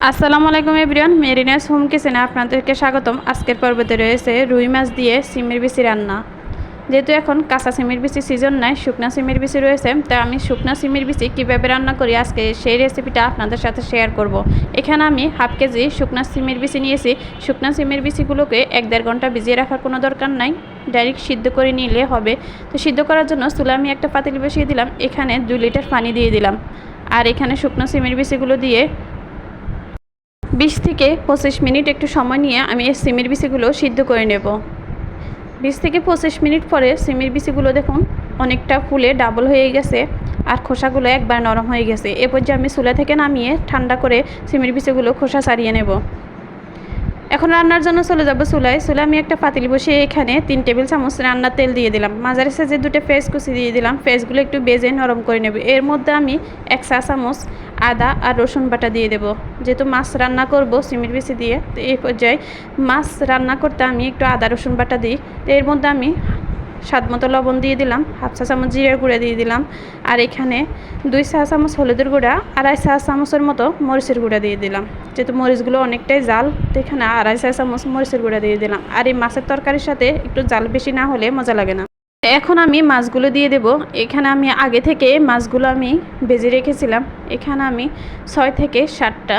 আসসালামু আলাইকুম everyone, মেরিনাস home কিচেনে আপনাদেরকে স্বাগতম। আজকের পর্বতে রয়েছে রুই মাছ দিয়ে সিমের বিচি রান্না। যেহেতু এখন কাঁচা সিমের বিচি সিজন নাই, শুকনা সিমের বিচি রয়েছে তাই আমি শুকনা সিমের বিচি কীভাবে রান্না করি আজকে সেই রেসিপিটা আপনাদের সাথে শেয়ার করব। এখানে আমি হাফ কেজি শুকনা সিমের বিচি নিয়েছি। শুকনা সিমের বিচিগুলোকে এক দেড় ঘণ্টা ভিজিয়ে রাখার কোনো দরকার নাই ডাইরেক্ট সিদ্ধ করে নিলে হবে। তো সিদ্ধ করার জন্য চুলা আমি একটা পাতিল বসিয়ে দিলাম, এখানে দুই লিটার পানি দিয়ে দিলাম। আর এখানে শুকনো সিমের বিচিগুলো দিয়ে বিশ থেকে পঁচিশ মিনিট একটু সময় নিয়ে আমি এই সিমের বিচিগুলো সিদ্ধ করে নেব। বিশ থেকে পঁচিশ মিনিট পরে সিমের বিচিগুলো দেখুন অনেকটা ফুলে ডাবল হয়ে গেছে আর খোসাগুলো একবার নরম হয়ে গেছে। এরপর যে আমি চুলা থেকে নামিয়ে ঠান্ডা করে সিমের বিচিগুলো খোসা ছাড়িয়ে নেব। এখন রান্নার জন্য চলে যাব চুলায়। চুলা আমি একটা পাতিল বসিয়ে এখানে তিন টেবিল চামচ রান্নার তেল দিয়ে দিলাম। মাঝারি সাইজে দুটো ফেস কুচি দিয়ে দিলাম। ফেসগুলো একটু বেজে নরম করে নেব। এর মধ্যে আমি এক চা চামচ আদা আর রসুন বাটা দিয়ে দেবো। যেহেতু মাছ রান্না করব সিমের বেশি দিয়ে, তো এই পর্যায়ে মাছ রান্না করতে আমি একটু আদা রসুন বাটা দিই। তো এর মধ্যে আমি স্বাদ মতো লবণ দিয়ে দিলাম, হাফ চা চামচ জিরের গুঁড়া দিয়ে দিলাম, আর এখানে দুই চা চামচ হলুদের গুঁড়া, আড়াই চা চামচের মতো মরিচের গুঁড়া দিয়ে দিলাম। যেহেতু মরিচগুলো অনেকটাই জাল, তো এখানে আড়াই চা চামচ মরিচের গুঁড়া দিয়ে দিলাম। আর এই মাছের তরকারির সাথে একটু জাল বেশি না হলে মজা লাগে না। এখন আমি মাছগুলো দিয়ে দেব। এখানে আমি আগে থেকে মাছগুলো আমি ভেজে রেখেছিলাম। এখানে আমি ছয় থেকে সাতটা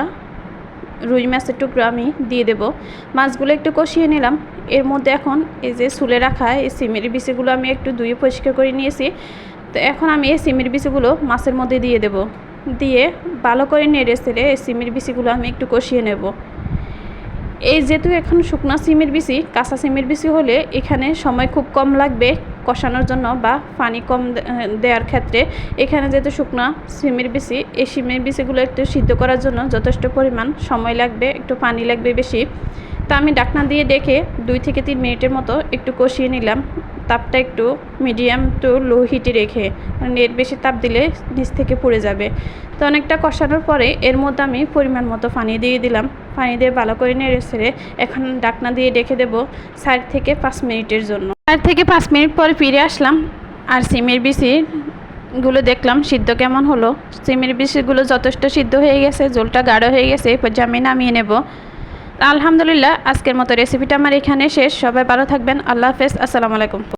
রুই মাছের টুকরো আমি দিয়ে দেব। মাছগুলো একটু কষিয়ে নিলাম। এর মধ্যে এখন এই যে সুলে রাখা এই সিমের বিচিগুলো আমি একটু ধুয়ে পরিষ্কার করে নিয়েছি। তো এখন আমি এই সিমের বিচিগুলো মাছের মধ্যে দিয়ে দেব। দিয়ে ভালো করে নেড়ে সেড়ে এই সিমের বিচিগুলো আমি একটু কষিয়ে নেব। এই যেহেতু এখন শুকনো সিমের বিচি, কাঁচা সিমের বিচি হলে এখানে সময় খুব কম লাগবে। কষানোর জন্য বা পানি কম দেওয়ার ক্ষেত্রে এখানে যেহেতু শুকনো সিমের বিচি, এই সিমের বিচিগুলো একটু সিদ্ধ করার জন্য যথেষ্ট পরিমাণ সময় লাগবে, একটু পানি লাগবে বেশি। তা আমি ডাকনা দিয়ে ডেকে দুই থেকে তিন মিনিটের মতো একটু কষিয়ে নিলাম। তাপটা একটু মিডিয়াম টু লো হিটে রেখে নেট বেশি তাপ দিলে নিচ থেকে পুড়ে যাবে। তো অনেকটা কষানোর পরে এর মধ্যে আমি পরিমাণ মতো পানি দিয়ে দিলাম। পানি দিয়ে ভালো করে নেড়ে ছেড়ে এখন ডাকনা দিয়ে ডেকে দেবো চার থেকে পাঁচ মিনিটের জন্য। চার থেকে পাঁচ মিনিট পরে ফিরে আসলাম আর সিমের বিচি গুলো দেখলাম সিদ্ধ কেমন হলো। সিমের বিচিগুলো যথেষ্ট সিদ্ধ হয়ে গেছে, জলটা গাঢ় হয়ে গেছে এরপর আমি নামিয়ে নেব। আলহামদুলিল্লাহ, আজকের মতো রেসিপিটা আমার এখানে শেষ। সবাই ভালো থাকবেন। আল্লাহ হাফেজ। আসসালামু আলাইকুম।